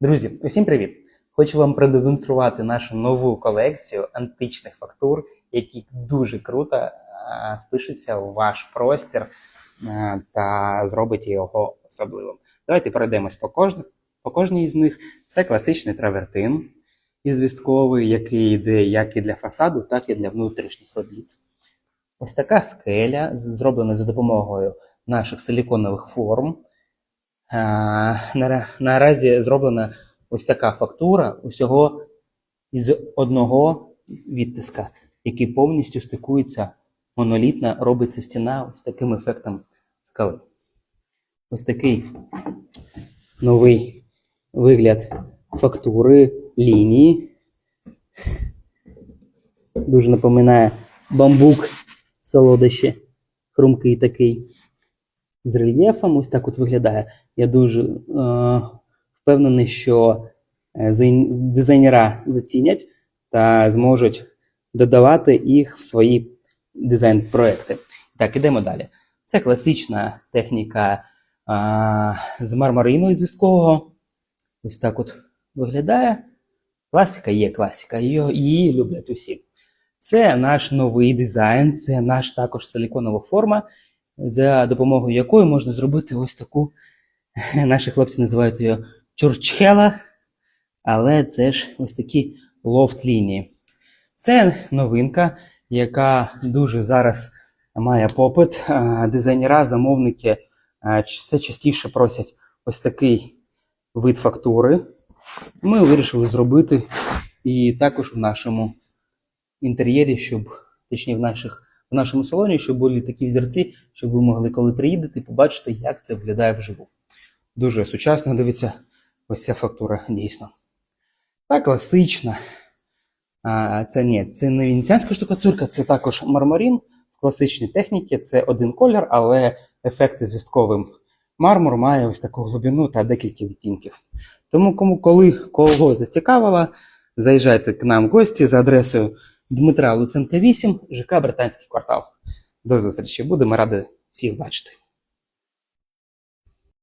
Друзі, усім привіт! Хочу вам продемонструвати нашу нову колекцію античних фактур, які дуже круто впишуться у ваш простір та зробить його особливим. Давайте пройдемось по, кожн... по кожній з них. Це класичний травертин ізвістковий, який йде як і для фасаду, так і для внутрішніх робіт. Ось така скеля, зроблена за допомогою наших силіконових форм. Е, Наразі зроблена ось така фактура усього із одного відтиска, який повністю стикується монолітна, робиться стіна ось таким ефектом скали. Ось такий новий вигляд фактури лінії. Дуже напоминає бамбук солодощі, хрумкий такий з рельєфом. Ось так от виглядає. Я дуже е, впевнений, що е, дизайнера зацінять та зможуть додавати їх в свої дизайн-проекти. Так, ідемо далі. Це класична техніка а, з мармарину зв'язкового. Ось так от виглядає. Класика є класика, її, її люблять усі. Це наш новий дизайн, це наш також силіконова форма, за допомогою якої можна зробити ось таку. Наші хлопці називають її чурчхела, але це ж ось такі лофт-лінії. Це новинка, яка дуже зараз має попит. Дизайнера, замовники все частіше просять ось такий вид фактури. Ми вирішили зробити і також в нашому інтер'єрі, щоб точніше в наших в нашому салоні, щоб були такі взірці, щоб ви могли, коли приїдете, побачити, як це виглядає вживу. Дуже сучасно дивіться, ось ця фактура дійсно. Та класична. А, це ні, це не венеціанська штукатурка, це також мармарин в класичній техніці. Це один колір, але ефекти звістковим. Мармур має ось таку глибину та декілька відтінків. Тому, кому коли кого зацікавило, заїжджайте к нам в гості за адресою Дмитра Луценка 8, ЖК Британський квартал. До зустрічі, будемо раді всіх бачити.